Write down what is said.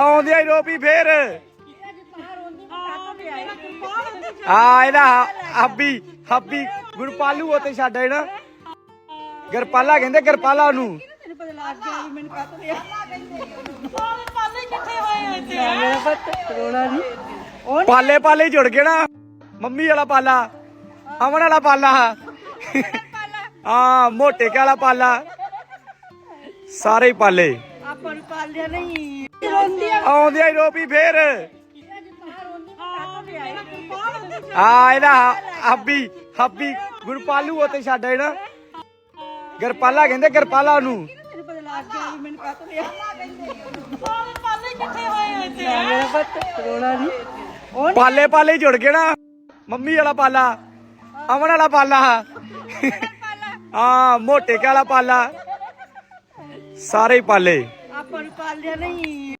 ਆਉਂਦਿਆਂ ਹੀ ਰੋਪੀ ਫੇਰ। ਆ, ਇਹਦਾ ਹੱਬੀ ਹੱਬੀ ਗੁਰਪਾਲੂ ਉਤੇ ਛੱਡ ਨਾ। ਗਰਪਾਲਾ ਕਹਿੰਦੇ ਗਰਪਾਲਾ ਨੂੰ। ਪਾਲੇ ਪਾਲੇ ਜੁੜ ਗਏ ਨਾ। ਮੰਮੀ ਵਾਲਾ ਪਾਲਾ, ਅਮਨ ਵਾਲਾ ਪਾਲਾ। ਹਾਂ, ਮੋਟੇ ਕੇ ਪਾਲਾ। ਸਾਰੇ ਹੀ ਪਾਲੇ। ਆਪਾਂ ਨੂੰ ਪਾਲਿਆ ਨਹੀਂ। ਰੋਂਦੀ ਆ ਰੋਪੀ ਫੇਰ। ਆ ਇਹਦਾ ਹੱਬੀ ਹੱਬੀ ਗੁਰਪਾਲੂ ਉਤੇ ਛੱਡ ਨਾ। ਗਰਪਾਲਾ ਕਹਿੰਦੇ ਗਰਪਾਲਾ ਨੂੰ ਪਾਲੇ ਪਾਲੇ ਜੁੜ ਗਏ ਨਾ। ਮੰਮੀ ਵਾਲਾ ਪਾਲਾ ਅਮਨ ਵਾਲਾ ਪਾਲਾ। ਹਾਂ ਮੋਟੇ ਵਾਲਾ ਪਾਲਾ। ਸਾਰੇ ਹੀ ਪਾਲੇ। ਆਪਾਂ ਨੂੰ ਪਾਲਿਆ ਨਹੀਂ।